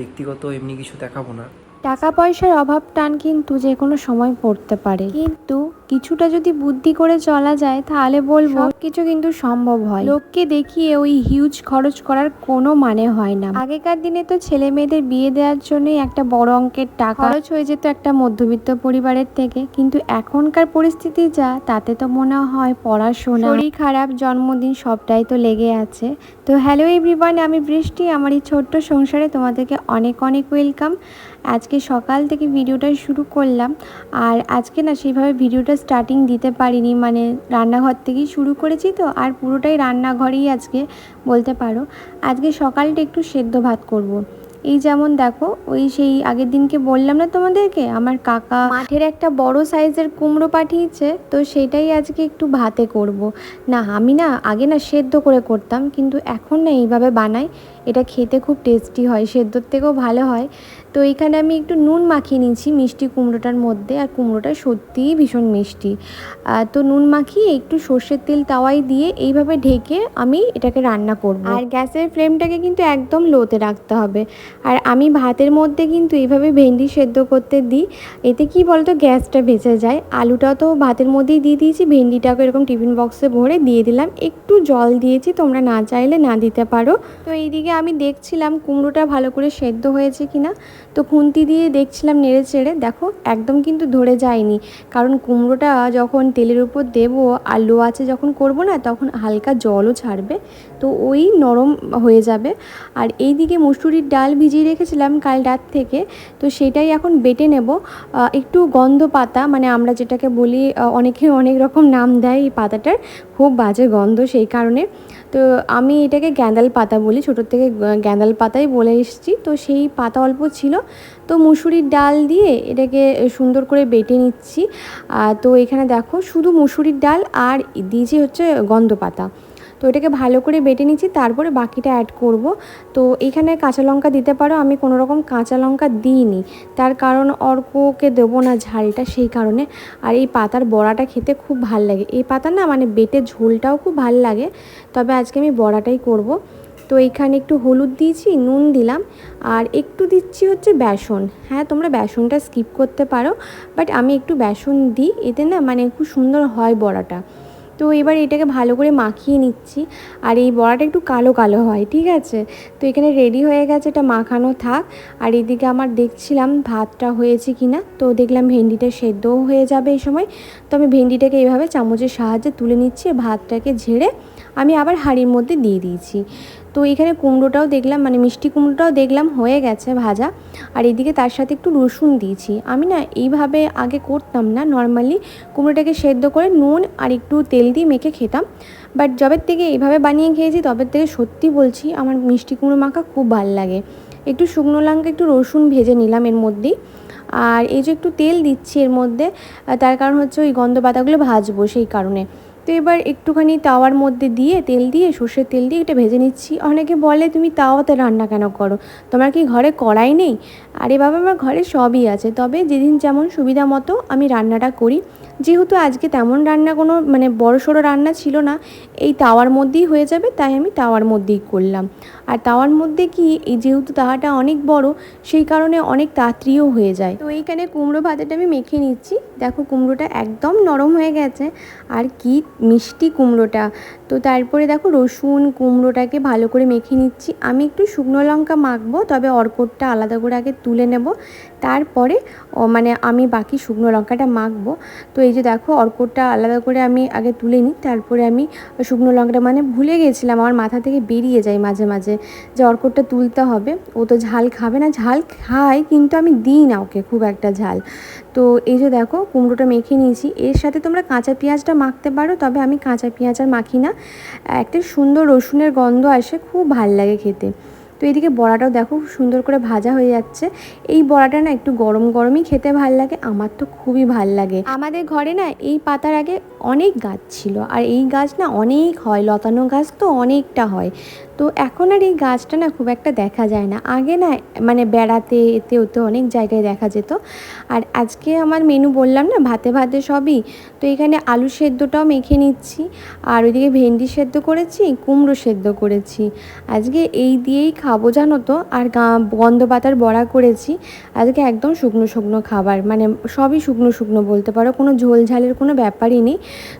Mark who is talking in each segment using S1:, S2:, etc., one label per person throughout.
S1: ব্যক্তিগত এমনি কিছু দেখাবো না।
S2: টাকা পয়সার অভাব টান কিন্তু যে কোনো সময় পড়তে পারে। কিন্তু কিছুটা যদি বুদ্ধি করে চলা যায় তাহলে বলব কিছু কিন্তু সম্ভব হয়। লোককে দেখিয়ে ওই হিউজ খরচ করার কোনো মানে হয় না। আগেকার দিনে তো ছেলে মেয়েদের বিয়ে দেওয়ার জন্যই একটা বড় অঙ্কের টাকা খরচ হয়ে যেত একটা মধ্যবিত্ত পরিবারের থেকে। কিন্তু এখনকার পরিস্থিতি যা তাতে তো মনে হয় পড়াশোনা শরীর খারাপ জন্মদিন সবটাই তো লেগে আছে। তো হ্যালো এভরিওয়ান আমি বৃষ্টি। আমার এই ছোট্ট সংসারে তোমাদেরকে অনেক অনেক ওয়েলকাম আজকে সকাল থেকে ভিডিওটা শুরু করলাম আর আজকে না সেইভাবে ভিডিওটা স্টার্টিং দিতে পারিনি মানে রান্নাঘর থেকেই শুরু করেছি তো, আর পুরোটাই রান্নাঘরেই আজকে বলতে পারো আজকে সকালটা একটু সেদ্ধ ভাত করব। এই যেমন দেখো, ওই সেই আগের দিনকে বললাম না তোমাদেরকে, আমার কাকা মাঠের একটা বড় সাইজের কুমড়ো পাঠিয়েছে, তো সেটাই আজকে একটু ভাতে করব। না, আমি না আগে না সেদ্ধ করে করতাম, কিন্তু এখন না এইভাবে বানাই, এটা খেতে খুব টেস্টি হয়, সেদ্ধর থেকেও ভালো হয় তো এখানে আমি একটু নুন মাখিয়ে নিয়েছি মিষ্টি কুমড়োটার মধ্যে, আর কুমড়োটা সত্যিই ভীষণ মিষ্টি। তো নুন মাখিয়ে একটু সর্ষের তেল তাওয়াই দিয়ে এইভাবে ঢেকে আমি এটাকে রান্না করব। আর গ্যাসের ফ্লেমটাকে কিন্তু একদম লোতে রাখতে হবে। আর আমি ভাতের মধ্যে কিন্তু এইভাবে ভেন্ডি সেদ্ধ করতে দিই, এতে কি বলতো গ্যাসটা বেঁচে যায়। আলুটাও তো ভাতের মধ্যেই দিয়ে দিয়েছি ভেন্ডিটাকে এরকম টিফিন বক্সে ভরে দিয়ে দিলাম। একটু জল দিয়েছি, তোমরা না চাইলে না দিতে পারো। তো এইদিকে আমি দেখছিলাম কুমড়োটা ভালো করে সেদ্ধ হয়েছে কিনা। তো খুন্তি দিয়ে দেখছিলাম নেড়ে চেড়ে, দেখো একদম কিন্তু ধরে যায়নি। কারণ কুমড়োটা যখন তেলের উপর দেবো আলু আছে যখন করব না, তখন হালকা জলও ছাড়বে, তো ওই নরম হয়ে যাবে। আর এই দিকে মুসুরির ডাল ভিজিয়ে রেখেছিলাম কাল রাত থেকে, তো সেটাই এখন বেটে নেব। একটু গন্ধ পাতা মানে আমরা যেটাকে বলি অনেকে অনেক রকম নাম দেয় এই পাতাটার খুব বাজে গন্ধ সেই কারণে। তো আমি এটাকে গ্যাঁদাল পাতা বলি ছোটোর থেকে গ্যাঁদাল পাতাই বলে এসেছি। তো সেই পাতা অল্প ছিল। তো মুসুরির ডাল দিয়ে এটাকে সুন্দর করে বেটে নিচ্ছি। তো এখানে দেখো, শুধু মুসুরির ডাল আর দিয়েছি হচ্ছে গন্ধ পাতা। তো এটাকে ভালো করে বেটে নিচ্ছি, তারপরে বাকিটা অ্যাড করব। তো এখানে কাঁচা লঙ্কা দিতে পারো, আমি কোনো রকম কাঁচা লঙ্কা দিইনি। তার কারণ অর্ককে দেবো না ঝালটা সেই কারণে। আর এই পাতার বড়াটা খেতে খুব ভালো লাগে। এই পাতা না মানে বেটে ঝোলটাও খুব ভালো লাগে, তবে আজকে আমি বড়াটাই করব। তো এইখানে একটু হলুদ দিয়েছি, নুন দিলাম, আর একটু দিচ্ছি হচ্ছে বেসন। হ্যাঁ তোমরা বেসনটা স্কিপ করতে পারো বাট আমি একটু বেসন দিই, এতে না মানে খুব সুন্দর হয় বড়াটা। তো এবার এটাকে ভালো করে মাখিয়ে নিচ্ছি। আর এই বড়াটা একটু কালো কালো হয়, ঠিক আছে? তো এখানে রেডি হয়ে গেছে, এটা মাখানো থাক। আর এদিকে আমার দেখছিলাম ভাতটা হয়েছে কি না তো দেখলাম ভেন্ডিটা সেদ্ধও হয়ে যাবে এই সময়। তো আমি ভেন্ডিটাকে এইভাবে চামচের সাহায্যে তুলে নিচ্ছি, ভাতটাকে ঝেড়ে আমি আবার হাঁড়ির মধ্যে দিয়ে দিয়েছি। তো এখানে কুমড়োটাও দেখলাম মানে মিষ্টি কুমড়োটাও দেখলাম, হয়ে গেছে ভাজা। আর এদিকে তার সাথে একটু রসুন দিয়েছি। আমি না এইভাবে আগে করতাম না, নর্মালি কুমড়োটাকে সেদ্ধ করে নুন আর একটু তেল দিয়ে মেখে খেতাম। বাট যবের থেকে এইভাবে বানিয়ে খেয়েছি, তবের থেকে সত্যি বলছি, আমার মিষ্টি কুমড়ো মাখা খুব ভালো লাগে। একটু শুকনো লঙ্কা, একটু রসুন ভেজে নিলাম এর মধ্যেই। আর এই যে একটু তেল দিচ্ছি এর মধ্যে তার কারণ হচ্ছে ওই গন্ধ পাতাগুলো ভাজবো সেই কারণে। তো এবার একটুখানি তাওয়ার মধ্যে দিয়ে তেল দিয়ে, সর্ষের তেল দিয়ে এটা ভেজে নিচ্ছি। অনেকে বলে, তুমি তাওয়াতে রান্না কেন করো? তোমার কি ঘরে কড়াই নেই? আরে বাবা, আমার ঘরে সবই আছে। তবে যেদিন যেমন সুবিধা মতো আমি রান্নাটা করি। যেহেতু আজকে তেমন রান্না কোনো মানে বড় সড়ো রান্না ছিল না, এই তাওয়ার মধ্যেই হয়ে যাবে, তাই আমি তাওয়ার মধ্যেই করলাম। আর তাওয়ার মধ্যে কি এই যেহেতু তাহাটা অনেক বড়, সেই কারণে অনেক তাড়াতাড়িও হয়ে যায়। তো এইখানে কুমড়ো ভাতেটা আমি মেখে নিচ্ছি। দেখো কুমড়োটা একদম নরম হয়ে গেছে। আর কি মিষ্টি কুমড়োটা। তো তারপরে দেখো রসুন কুমড়োটাকে ভালো করে মেখে নিচ্ছি। আমি একটু শুকনো লঙ্কা মাখবো, তবে অর্কটটা আলাদা করে আগে তুলে নেব। তারপরে মানে আমি বাকি শুকনো লঙ্কাটা মাখবো। তো এই যে দেখো অর্কটটা আলাদা করে আমি আগে তুলে নিই, তারপরে আমি শুকনো লঙ্কাটা মানে ভুলে গেছিলাম, আমার মাথা থেকে বেরিয়ে যায় মাঝে মাঝে যে অর্কটটা তুলতে হবে। ও তো ঝাল খাবে না, ঝাল খায় কিন্তু আমি দিই না ওকে খুব একটা ঝাল। তো এই যে দেখো, কুমড়োটা মেখে নিয়েছি। এর সাথে তোমরা কাঁচা পেঁয়াজটা মাখতে পারো, তবে আমি কাঁচা পেঁয়াজ আর মাখি না। একটা সুন্দর রসুনের গন্ধ আসে, খুব ভালো লাগে খেতে। তো এদিকে বড়াটাও দেখো সুন্দর করে ভাজা হয়ে যাচ্ছে। এই বড়াটা না একটু গরম গরমই খেতে ভালো লাগে, আমার তো খুবই ভালো লাগে। আমাদের ঘরে না এই পাতার আগে অনেক গাছ ছিল, আর এই গাছ না অনেক হয়, লতানো গাছ তো অনেকটা হয়। তো এখন আর এই গাছটা না খুব একটা দেখা যায় না। আগে না মানে বেড়াতে, এতে, ওতে অনেক জায়গায় দেখা যেত। আর আজকে আমার মেনু বললাম না, ভাতে ভাতে সবই। তো এখানে আলু সেদ্ধটাও মেখে নিচ্ছি, আর ওইদিকে ভেন্ডি সেদ্ধ করেছি, কুমড়ো সেদ্ধ করেছি। আজকে এই দিয়েই খাব জানো তো, আর গন্ধ পাতার বড়া করেছি। আজকে একদম শুকনো শুকনো খাবার মানে সবই শুকনো শুকনো বলতে পারো, কোনো ঝোল ঝালের কোনো ব্যাপারই নেই।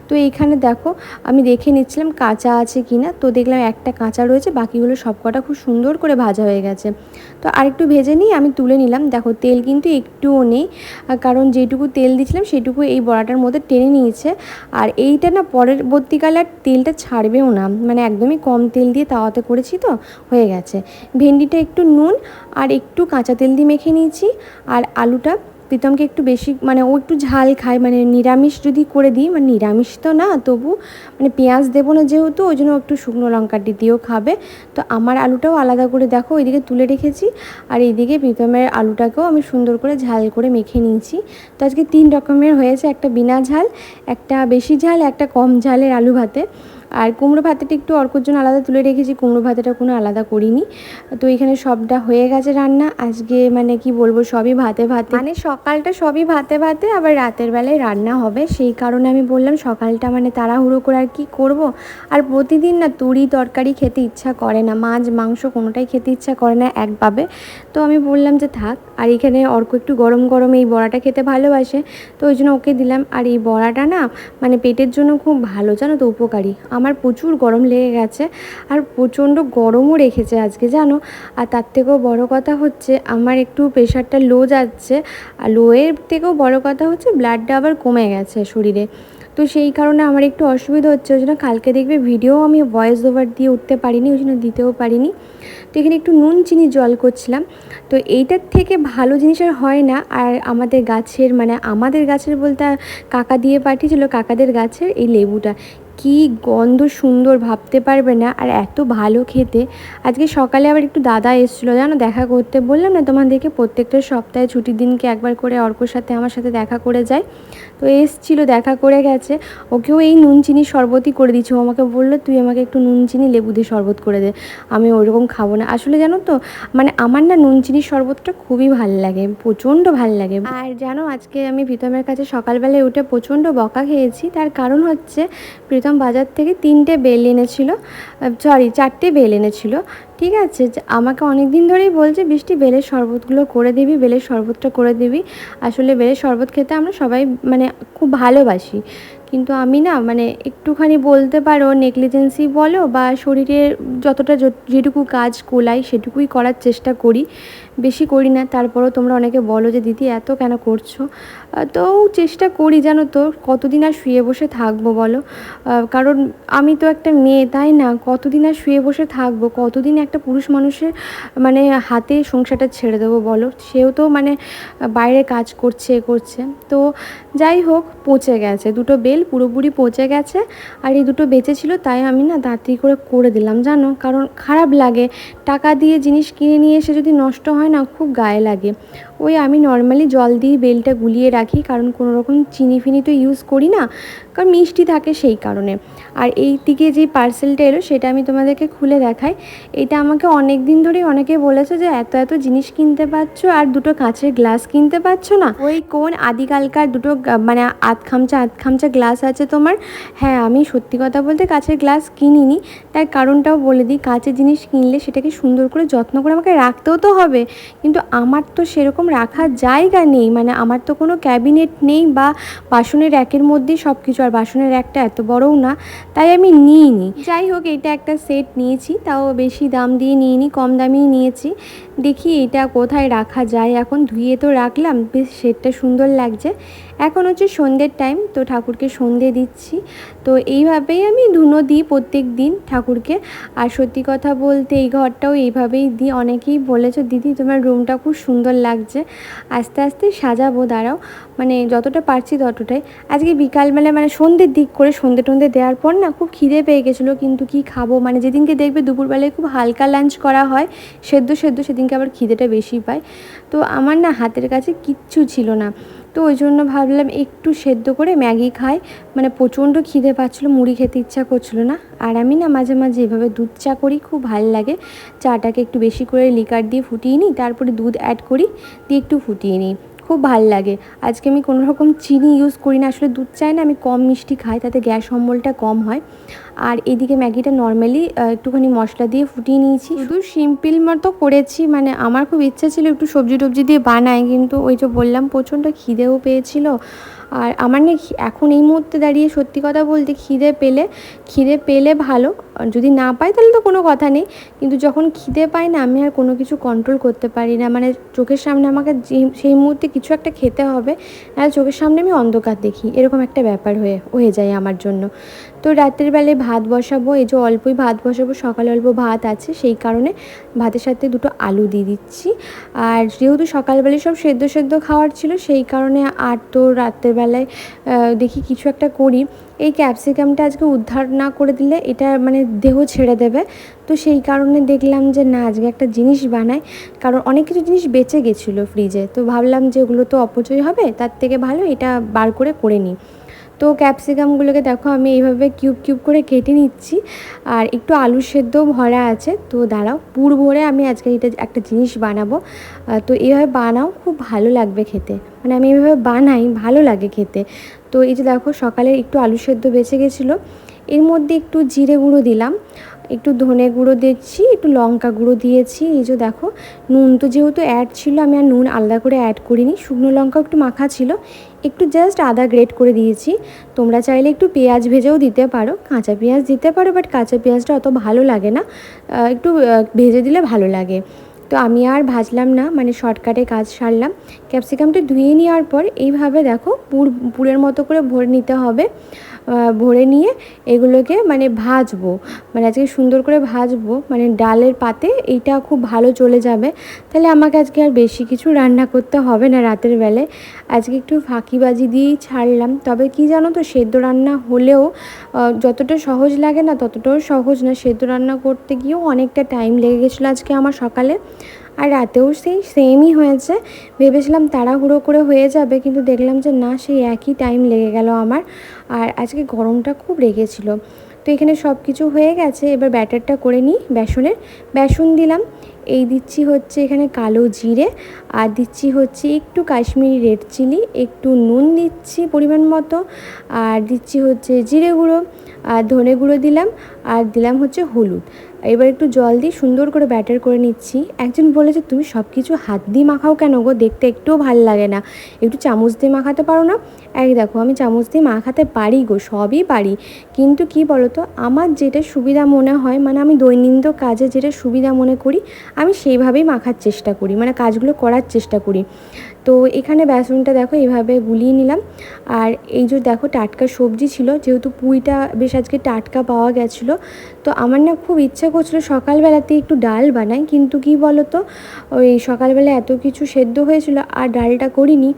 S2: তো এইখানে দেখো, আমি দেখে নিচ্ছিলাম কাঁচা আছে কি না তো দেখলাম একটা কাঁচা রয়েছে বাকিগুলো সব কটা খুব সুন্দর করে ভাজা হয়ে গেছে। তো আরেকটু ভেজে নিই, আমি তুলে নিলাম। দেখো, তেল কিন্তু একটুও নেই কারণ যেটুকু তেল দিয়েছিলাম সেটুকু এই বড়াটার মধ্যে টেনে নিয়েছে। আর এইটা না পরবর্তীকালে আর তেলটা ছাড়বেও না মানে একদমই কম তেল দিয়ে তাওয়াতে করেছি তো, হয়ে গেছে। ভেন্ডিটা একটু নুন আর একটু কাঁচা তেল দিয়ে মেখে নিয়েছি, আর আলুটা প্রীতমকে একটু বেশি মানে ও একটু ঝাল খায় মানে নিরামিষ যদি করে দিই মানে নিরামিষ তো না, তবু মানে পেঁয়াজ দেবো না যেহেতু, ওই জন্য একটু শুকনো লঙ্কাটি দিয়েও খাবে। তো আমার আলুটাও আলাদা করে দেখো, ওইদিকে তুলে রেখেছি, আর এইদিকে প্রীতমের আলুটাকেও আমি সুন্দর করে ঝাল করে মেখে নিয়েছি। তো আজকে তিন রকমের হয়েছে, একটা বিনা ঝাল, একটা বেশি ঝাল, একটা কম ঝালের আলু ভাতে। আর কুমড়ো ভাতেটা একটু অর্কর জন্য আলাদা তুলে রেখেছি, কুমড়ো ভাতেটা কোনো আলাদা করিনি। তো এখানে সবটা হয়ে গেছে রান্না। আজকে মানে কি বলব, সবই ভাতে ভাতে। মানে সকালটা সবই ভাতে ভাতে, আবার রাতের বেলায় রান্না হবে। সেই কারণে আমি বললাম সকালটা মানে তাড়াহুড়ো করে আর কি করব। আর প্রতিদিন না তুরি তরকারি খেতে ইচ্ছা করে না, মাছ মাংস কোনোটাই খেতে ইচ্ছা করে না একভাবে। তো আমি বললাম যে থাক আর এখানে অর্ক একটু গরম গরম এই বড়াটা খেতে ভালোবাসে, তো ওই জন্য ওকে দিলাম। আর এই বড়াটা না মানে পেটের জন্য খুব ভালো, জানো তো উপকারী। আমার প্রচুর গরম লেগে গেছে আর প্রচণ্ড গরমও রেখেছে আজকে, জানো? আর তার থেকেও বড় কথা হচ্ছে, আমার একটু প্রেশারটা লো যাচ্ছে। আর লোয়ের থেকেও বড় কথা হচ্ছে ব্লাডটা আবার কমে গেছে শরীরে। তো সেই কারণে আমার একটু অসুবিধা হচ্ছে, ওই জন্য কালকে দেখবে ভিডিও আমি ভয়েস ওভার দিয়ে উঠতে পারিনি, ওই জন্য দিতেও পারিনি। তো এখানে একটু নুন, চিনি, জল করছিলাম। তো এইটার থেকে ভালো জিনিস আর হয় না, আর আমাদের গাছের মানে আমাদের গাছের বলতে কাকা দিয়ে পাঠিয়েছিল, কাকাদের গাছের এই লেবুটা। কি গন্ধ সুন্দর ভাবতে পারবে না আর এত ভালো খেতে। আজকে সকালে আবার একটু দাদা এসেছিল, জানো? দেখা করতে বললাম না তোমাদেরকে প্রত্যেকটা সপ্তাহে ছুটির দিনকে একবার করে অর্কর সাথে আমার সাথে দেখা করে যায়। তো এসছিল, দেখা করে গেছে। ওকেও এই নুন, চিনি শরবতই করে দিচ্ছে। আমাকে বলল, তুই আমাকে একটু নুন, চিনি, লেবু দিয়ে শরবত করে দে। আমি ওইরকম খাব না। আসলে জানো তো মানে আমার না নুন চিনির শরবতটা খুবই ভালো লাগে, প্রচণ্ড ভালো লাগে। আর জানো, আজকে আমি প্রীতমের কাছে সকালবেলায় উঠে প্রচণ্ড বকা খেয়েছি। তার কারণ হচ্ছে প্রীতম বাজার থেকে তিনটে বেল এনেছিল সরি চারটে বেল এনেছিল। ঠিক আছে আমাকে অনেক দিন ধরেই বলছে, বৃষ্টি, বেলের শরবতগুলো করে দিবি, বেলের শরবতটা করে দিবি। আসলে বেলের শরবত খেতে আমরা সবাই মানে খুব ভালোবাসি। কিন্তু আমি না মানে একটুখানি বলতে পারো নেগলিজেন্সি বলো বা শরীরের যতটা যেটুকু কাজ কোলাই সেটুকুই করার চেষ্টা করি। বেশি করি না, তারপরও তোমরা অনেকে বলো যে, দিদি, এত কেন করছ? তো চেষ্টা করি জানো তো, কতদিন আর শুয়ে বসে থাকব বলো? কারণ আমি তো একটা মেয়ে, তাই না? কতদিন আর শুয়ে বসে থাকব? কতদিন একটা পুরুষ মানুষের মানে হাতে সংসারটা ছেড়ে দেবো বলো? সেও তো মানে বাইরে কাজ করছে করছে। তো যাই হোক, পচে গেছে। দুটো বেল পুরোপুরি পচে গেছে আর এই দুটো বেঁচে ছিল, তাই আমি না দাঁতি করে করে দিলাম, জানো? কারণ খারাপ লাগে। টাকা দিয়ে জিনিস কিনে নিয়ে এসে যদি নষ্ট হয় না, খুব গায়ে লাগে। ওই আমি নর্মালি জল দিয়ে বেলটা গুলিয়ে রাখি, কারণ কোনো রকম চিনি ফিনি তো ইউজ করি না। কারণ মিষ্টি থাকে সেই কারণে। আর এই দিকে যে পার্সেলটা এলো, সেটা আমি তোমাদেরকে খুলে দেখাই। এটা আমাকে অনেক দিন ধরেই অনেকে বলেছে যে, এত এত জিনিস কিনতে পারছ আর দুটো কাঁচের গ্লাস কিনতে পারছ না? ওই কোন আদিকালকার দুটো মানে আধ খামচা আধ খামচা গ্লাস আছে তোমার? হ্যাঁ আমি সত্যি কথা বলতে কাঁচের গ্লাস কিনিনি। তার কারণটাও বলে দিই, কাঁচের জিনিস কিনলে সেটাকে সুন্দর করে, যত্ন করে আমাকে রাখতেও তো হবে। কিন্তু আমার তো সেরকম রাখার জায়গা নেই। মানে আমার তো কোনো ক্যাবিনেট নেই বা বাসনের র্যাকের মধ্যেই সব কিছু আর বাসনের একটা এত বড়ও না, তাই আমি নিইনি। যাই হোক, এটা একটা সেট নিয়েছি, তাও বেশি দাম দিয়ে নিইনি, কম দামেই নিয়েছি। দেখি এটা কোথায় রাখা যায়। এখন ধুয়ে তো রাখলাম, বেশ সেটটা সুন্দর লাগছে। এখন হচ্ছে সন্ধ্যের টাইম তো ঠাকুরকে সন্ধে দিচ্ছি। তো এইভাবেই আমি ধুনো দিই প্রত্যেক দিন ঠাকুরকে। আর সত্যি কথা বলতে এই ঘরটাও এইভাবেই দিই। অনেকেই বলেছে, দিদি, তোমার রুমটা খুব সুন্দর লাগছে। আস্তে আস্তে সাজাবো, দাঁড়াও। মানে যতটা পারছি ততটাই। আজকে বিকালবেলা মানে সন্ধ্যের দিক করে সন্ধে টন্ধে দেওয়ার পর না খুব খিদে পেয়ে গেছিল, কিন্তু কি খাব? মানে যেদিনকে দেখবে দুপুরবেলায় খুব হালকা লাঞ্চ করা হয়, সেদ্ধ সেদ্ধ সেদিনকে আবার খিদেটা বেশি পায়। তো আমার না হাতের কাছে কিচ্ছু ছিল না। তো ওই জন্য ভাবলাম একটু সেদ্ধ করে ম্যাগি খাই। মানে প্রচণ্ড খিদে পাচ্ছিলো, মুড়ি খেতে ইচ্ছা করছিল না। আর আমি না মাঝে মাঝে এভাবে দুধ চা করি, খুব ভালো লাগে। চাটাকে একটু বেশি করে লিকার দিয়ে ফুটিয়ে নিই, তারপরে দুধ অ্যাড করি, দিয়ে একটু ফুটিয়ে নিই। খুব ভালো লাগে। আজকে আমি কোনো রকম চিনি ইউজ করি না। আসলে দুধ চাই না, আমি কম মিষ্টি খাই, তাতে গ্যাস অম্বলটা কম হয়। আর এদিকে ম্যাগিটা নর্মালি একটুখানি মশলা দিয়ে ফুটিয়ে নিয়েছি। শুধু সিম্পল মতো করেছি মানে আমার খুব ইচ্ছা ছিল একটু সবজি টবজি দিয়ে বানাই কিন্তু ওই যে বললাম, প্রচণ্ড খিদেও পেয়েছিল। আর আমার না এখন এই মুহূর্তে দাঁড়িয়ে সত্যি কথা বলতে খিদে পেলে খিদে পেলে ভালো। যদি না পাই তাহলে তো কোনো কথা নেই, কিন্তু যখন খিদে পাই না, আমি আর কোনো কিছু কন্ট্রোল করতে পারি না। মানে চোখের সামনে আমাকে সেই মুহূর্তে কিছু একটা খেতে হবে আর চোখের সামনে আমি অন্ধকার দেখি। এরকম একটা ব্যাপার হয়ে হয়ে যায় আমার জন্য। তো রাতের বেলায় ভাত বসাবো, এই যে অল্পই ভাত বসাবো, সকালে অল্প ভাত আছে, সেই কারণে ভাতের সাথে দুটো আলু দিয়ে দিচ্ছি। আর যেহেতু সকালবেলায় সব সেদ্ধ সেদ্ধ খাওয়ার ছিল, সেই কারণে আর তো রাতের বেলায় দেখি কিছু একটা করি। এই ক্যাপসিকামটা আজকে উদ্ধার না করে দিলে এটা মানে দেহ ছেড়ে দেবে। তো সেই কারণে দেখলাম যে না, আজকে একটা জিনিস বানাই, কারণ অনেক কিছু জিনিস বেঁচে গেছিল ফ্রিজে তো ভাবলাম যে ওগুলো তো অপচয় হবে, তার থেকে ভালো এটা বার করে করে নিই। তো ক্যাপসিকামগুলোকে দেখো আমি এইভাবে কিউব কিউব করে কেটে নিচ্ছি। আর একটু আলু সেদ্ধ ভরা আছে, তো দাঁড়াও, পুর ভরে আমি আজকে এটা একটা জিনিস বানাবো। তো এইভাবে বানাও, খুব ভালো লাগবে খেতে। মানে আমি এইভাবে বানাই, ভালো লাগে খেতে। তো এই যে দেখো সকালে একটু আলু সেদ্ধ বেঁচে গেছিল। এর মধ্যে একটু জিরে গুঁড়ো দিলাম। একটু ধনে গুঁড়ো দিচ্ছি, একটু লঙ্কা গুঁড়ো দিয়েছি। এই যে দেখো, নুন তো যেহেতু অ্যাড ছিল, আমি আর নুন আলাদা করে অ্যাড করিনি। শুকনো লঙ্কাও একটু মাখা ছিল। একটু জাস্ট আদা গ্রেট করে দিয়েছি। তোমরা চাইলে একটু পেঁয়াজ ভেজেও দিতে পারো। কাঁচা পেঁয়াজ দিতে পারো বাট কাঁচা পেঁয়াজটা অত ভালো লাগে না। একটু ভেজে দিলে ভালো লাগে। তো আমি আর ভাজলাম না মানে শর্টকাটে কাজ সারলাম। ক্যাপসিকামটা ধুয়ে নেওয়ার পর এইভাবে দেখো, পুর, পুরের মতো করে ভরে নিতে হবে। ভরে নিয়ে এগুলোকে মানে ভাজবো মানে আজকে সুন্দর করে ভাজবো মানে ডালের পাতে, এইটা খুব ভালো চলে যাবে। তাহলে আমাকে আজকে আর বেশি কিছু রান্না করতে হবে না রাতের বেলায়। আজকে একটু ফাঁকিবাজি দিয়েই ছাড়লাম। তবে কি জানো তো, সেদ্ধ রান্না হলেও যতটা সহজ লাগে না, ততটাও সহজ না। সেদ্ধ রান্না করতে গিয়েও অনেকটা টাইম লেগে গেছিল আজকে আমার সকালে। আর রাতেও সেই সেমই হয়েছে। ভেবেছিলাম তাড়াহুড়ো করে হয়ে যাবে, কিন্তু দেখলাম যে না, সেই একই টাইম লেগে গেল আমার। আর আজকে গরমটা খুব লেগেছিল তো এখানে সব কিছু হয়ে গেছে, এবার ব্যাটারটা করে নিই বেসনের। বেসন দিলাম, এই দিচ্ছি হচ্ছে এখানে কালো জিরে, আর দিচ্ছি হচ্ছে একটু কাশ্মীরি রেড চিলি একটু নুন দিচ্ছি পরিমাণ মতো, আর দিচ্ছি হচ্ছে জিরে গুঁড়ো, আর ধনে গুঁড়ো দিলাম আর দিলাম হচ্ছে হলুদ। এবার একটু জল দিয়ে সুন্দর করে ব্যাটার করে নিচ্ছি। একজন বলেছে তুমি সব কিছু হাত দিয়ে মাখাও কেন গো? দেখতে একটুও ভালো লাগে না। একটু চামচ দিয়ে মাখাতে পারো না? এক দেখো, আমি চামচ দিয়ে মাখাতে পারি গো, সবই পারি। কিন্তু কি বলো তো আমার যেটা সুবিধা মনে হয় মানে আমি দৈনন্দিন কাজে যেটা সুবিধা মনে করি, আমি সেইভাবেই মাখার চেষ্টা করি মানে কাজগুলো করার চেষ্টা করি। তো এখানে বেসনটা দেখো এইভাবে গুলিয়ে নিলাম। আর এই যে দেখো, টাটকা সবজি ছিল, যেহেতু পুঁইটা বেশ আজকে টাটকা পাওয়া গেছিল তো আমার না খুব ইচ্ছে করছিল সকালবেলাতে একটু ডাল বানাই, কিন্তু কি বলতো, ওই সকালবেলা এত কিছু সেদ্ধ হয়েছিল, আর ডালটা করিনি।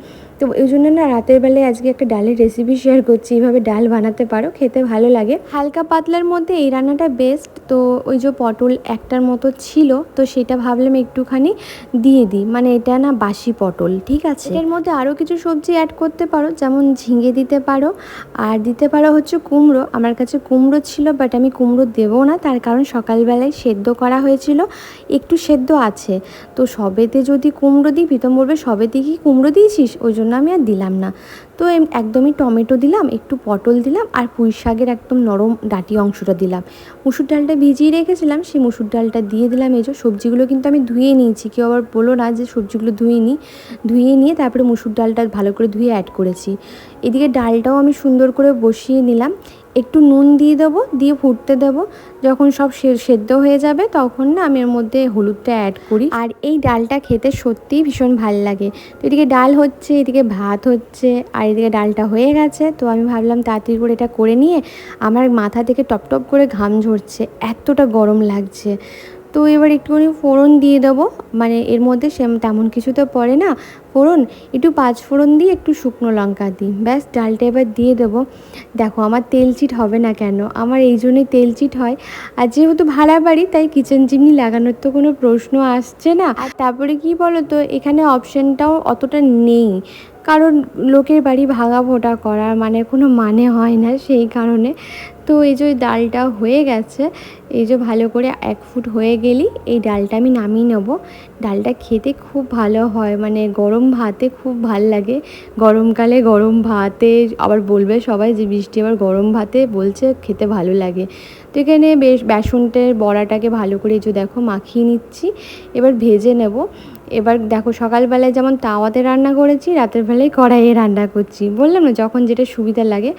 S2: তো ওই জন্য না রাতের বেলায় আজকে একটা ডালের রেসিপি শেয়ার করছি, এইভাবে ডাল বানাতে পারো, খেতে ভালো লাগে। হালকা পাতলার মধ্যে এই রান্নাটা বেস্ট তো ওই যে পটল একটার মতো ছিল, তো সেটা ভাবলাম একটুখানি দিয়ে দিই। মানে এটা না বাসি পটল, ঠিক আছে? এর মধ্যে আরও কিছু সবজি অ্যাড করতে পারো, যেমন ঝিঙে দিতে পারো, আর দিতে পারো হচ্ছে কুমড়ো। আমার কাছে কুমড়ো ছিল বাট আমি কুমড়ো দেবো না, তার কারণ সকালবেলায় সেদ্ধ করা হয়েছিল, একটু সেদ্ধ আছে। তো সবেতে যদি কুমড়ো দিই, প্রীতম বলবে, সবেতে কি কুমড়ো দিয়েছিস? ওই জন্য আমি আর দিলাম না। তো একদমই টমেটো দিলাম, একটু পটল দিলাম, আর পুঁই শাকের একদম নরম ডাটি অংশটা দিলাম। মুসুর ডালটা ভিজিয়ে রেখেছিলাম, সেই মুসুর ডালটা দিয়ে দিলাম, এই যে সবজিগুলো কিন্তু আমি ধুয়ে নিয়েছি, কেউ আবার বলো না যে সবজিগুলো ধুয়ে নিই ধুয়ে নিয়ে তারপরে মুসুর ডালটা ভালো করে ধুয়ে অ্যাড করেছি। এদিকে ডালটাও আমি সুন্দর করে বসিয়ে নিলাম। একটু নুন দিয়ে দেবো, দিয়ে ফুটতে দেবো। যখন সব সেদ্ধ হয়ে যাবে তখন না আমি এর মধ্যে হলুদটা অ্যাড করি। আর এই ডালটা খেতে সত্যিই ভীষণ ভালো লাগে। তো এদিকে ডাল হচ্ছে, এদিকে ভাত হচ্ছে আর এদিকে ডালটা হয়ে গেছে, তো আমি ভাবলাম তাড়াতাড়ি করে এটা করে নিয়ে আমার মাথা থেকে টপ টপ করে ঘাম ঝরছে, এতটা গরম লাগছে। তো এবার একটুখানি ফোড়ন দিয়ে দেবো মানে এর মধ্যে সে তেমন কিছু তো পড়ে না। ফোড়ন, একটু পাঁচ ফোড়ন দিয়ে একটু শুকনো লঙ্কা দিই, ব্যাস ডালটা এবার দিয়ে দেবো। দেখো আমার তেল চিট হবে না কেন, আমার এই জন্যই তেল চিট হয়। আর যেহেতু ভাড়া বাড়ি, তাই কিচেন চিমনি লাগানোর তো কোনো প্রশ্ন আসছে না। আর তারপরে কি বলো তো এখানে অপশানটাও অতটা নেই। কারণ লোকের বাড়ি ভাঙা ফোটা করার মানে কোনো মানে হয় না সেই কারণে। তো এই যে ডালটা হয়ে গেছে, এই যে ভালো করে এক ফুট হয়ে গেলেই এই ডালটা আমি নামিয়ে নেব। ডালটা খেতে খুব ভালো হয় মানে গরম ভাতে খুব ভালো লাগে। গরমকালে গরম ভাতে আবার বলবে সবাই যে বৃষ্টি আবার গরম ভাতে বলছে খেতে ভালো লাগে। তো এখানে বেশ বেসনটের বড়াটাকে ভালো করে এই যে দেখো মাখিয়ে নিচ্ছি। এবার ভেজে নেব। এবার দেখো সকালবেলায় যেমন তাওয়াতে রান্না করেছি, রাতের বেলায় কড়াইয়ে রান্না করছি। বললাম না, যখন যেটা সুবিধা লাগে।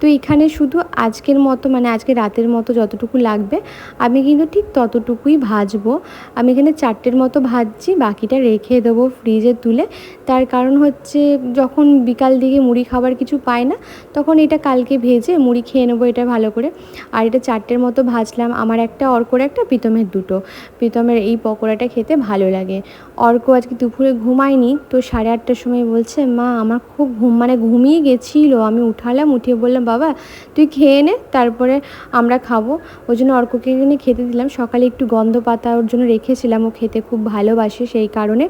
S2: তো এখানে শুধু আজকের মতো মানে আজকে রাতের মতো যতটুকু লাগবে, আমি কিন্তু ঠিক ততটুকুই ভাজবো। আমি এখানে চারটের মতো ভাজছি, বাকিটা রেখে দেবো ফ্রিজে তুলে। তার কারণ হচ্ছে, যখন বিকাল দিকে মুড়ি খাবার কিছু পাই না, তখন এটা কালকে ভেজে মুড়ি খেয়ে নেব এটা ভালো করে। আর এটা চারটের মতো ভাজলাম, আমার একটা, অর্কর একটা, প্রীতমের দুটো। প্রীতমের এই পকোড়াটা খেতে ভালো লাগে। অর্ক আজকে দুপুরে ঘুমায়নি, তো সাড়ে আটটার সময় বলছে, মা, আমার খুব ঘুম মানে ঘুমিয়ে গেছিল। আমি উঠালাম, উঠিয়ে বললাম, বাবা, তুই খেয়ে নে, তারপরে আমরা খাব। ওই জন্য অর্ককে খেতে দিলাম। সকালে একটু গন্ধ পাতা ওর জন্য রেখেছিলাম, ও খেতে খুব ভালোবাসে সেই কারণে।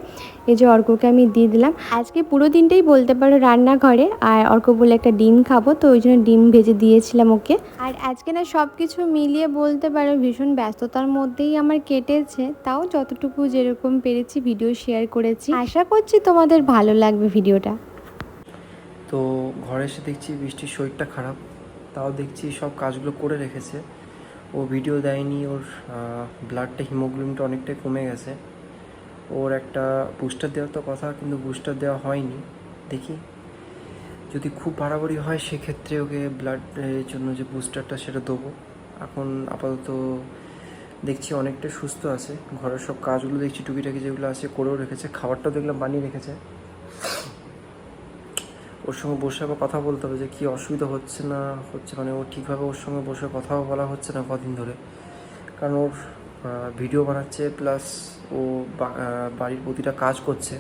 S2: এই যে অর্ককে আমি দিয়ে দিলাম। আজকে পুরো দিনটাই বলতে পারো রান্নাঘরে, আর অর্ক বলে একটা ডিম খাব, তো ওই জন্য ডিম ভেজে দিয়েছিলাম ওকে। আর আজকে না সব কিছু মিলিয়ে বলতে পারো ভীষণ ব্যস্ততার মধ্যেই আমার কেটেছে, তাও যতটুকু যেরকম পেরেছি ভিডিও শেয়ার করেছি। আশা করছি তোমাদের ভালো লাগবে ভিডিওটা।
S1: তো ঘরে এসে দেখছি বৃষ্টির শরীরটা খারাপ, তাও দেখছি সব কাজগুলো করে রেখেছে। ও ভিডিও দেয়নি, ওর ব্লাডটা হিমোগ্লোবিনটা অনেকটাই কমে গেছে। ওর একটা বুস্টার দেওয়ার তো কথা, কিন্তু বুস্টার দেওয়া হয়নি। দেখি। যদি খুব বাড়াবাড়ি হয়, সেক্ষেত্রে ওকে ব্লাডের জন্য যে বুস্টারটা সেটা দেবো। এখন আপাতত দেখছি অনেকটা সুস্থ আছে। ঘরের সব কাজগুলো দেখছি, টুকিটাকি যেগুলো আছে, করেও রেখেছে। খাবারটাও দেখলাম বানিয়ে রেখেছে। ওর সঙ্গে বসে আবার কথা বলতে হবে যে কী অসুবিধা হচ্ছে না হচ্ছে। মানে ও ঠিকভাবে ওর সঙ্গে বসে কথাও বলা হচ্ছে না কদিন ধরে। কারণ ওর ভিডিও বানাচ্ছে প্লাস ও বাড়ির প্রতিটা কাজ করছে।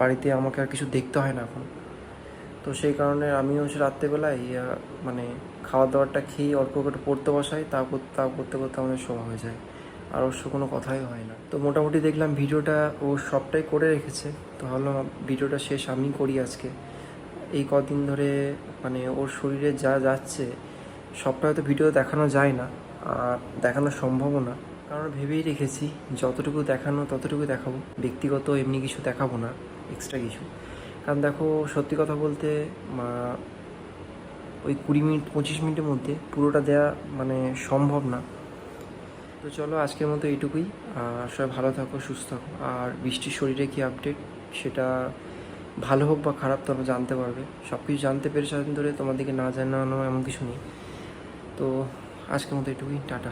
S1: বাড়িতে আমাকে আর কিছু দেখতে হয় না এখন। তো সেই কারণে আমিও রাত্রেবেলায় মানে খাওয়া দাওয়াটা খেয়ে অল্প করে পড়তে বসাই তা তা করতে করতে আমাদের সময় হয়ে যায়। আর সঙ্গে কোনো কথাই হয় না। তো মোটামুটি দেখলাম ভিডিওটা ও সবটাই করে রেখেছে। তো ভাবলাম ভিডিওটা শেষ আমি করি আজকে। এই কদিন ধরে মানে ওর শরীরে যা যাচ্ছে, সবটা হয়তো ভিডিও দেখানো যায় না। আর দেখানো সম্ভবও না। কারণ ভেবেই রেখেছি, যতটুকু দেখানো ততটুকু দেখাবো। ব্যক্তিগত এমনি কিছু দেখাবো না এক্সট্রা কিছু। কারণ দেখো, সত্যি কথা বলতে, মা- ওই কুড়ি মিনিট, পঁচিশ মিনিটের মধ্যে পুরোটা দেয়া মানে সম্ভব না। তো চলো, আজকের মতো এইটুকুই। আর সবাই ভালো থাকো, সুস্থ থাকো। আর বৃষ্টির শরীরে কি আপডেট সেটা ভালো হোক বা খারাপ, তোমরা জানতে পারবে। সব কিছু জানতে পেরে সারাদিন ধরে তোমাদেরকে না জানানো এমন কিছু নেই। তো আজকের মতো এটুকুই টাটা।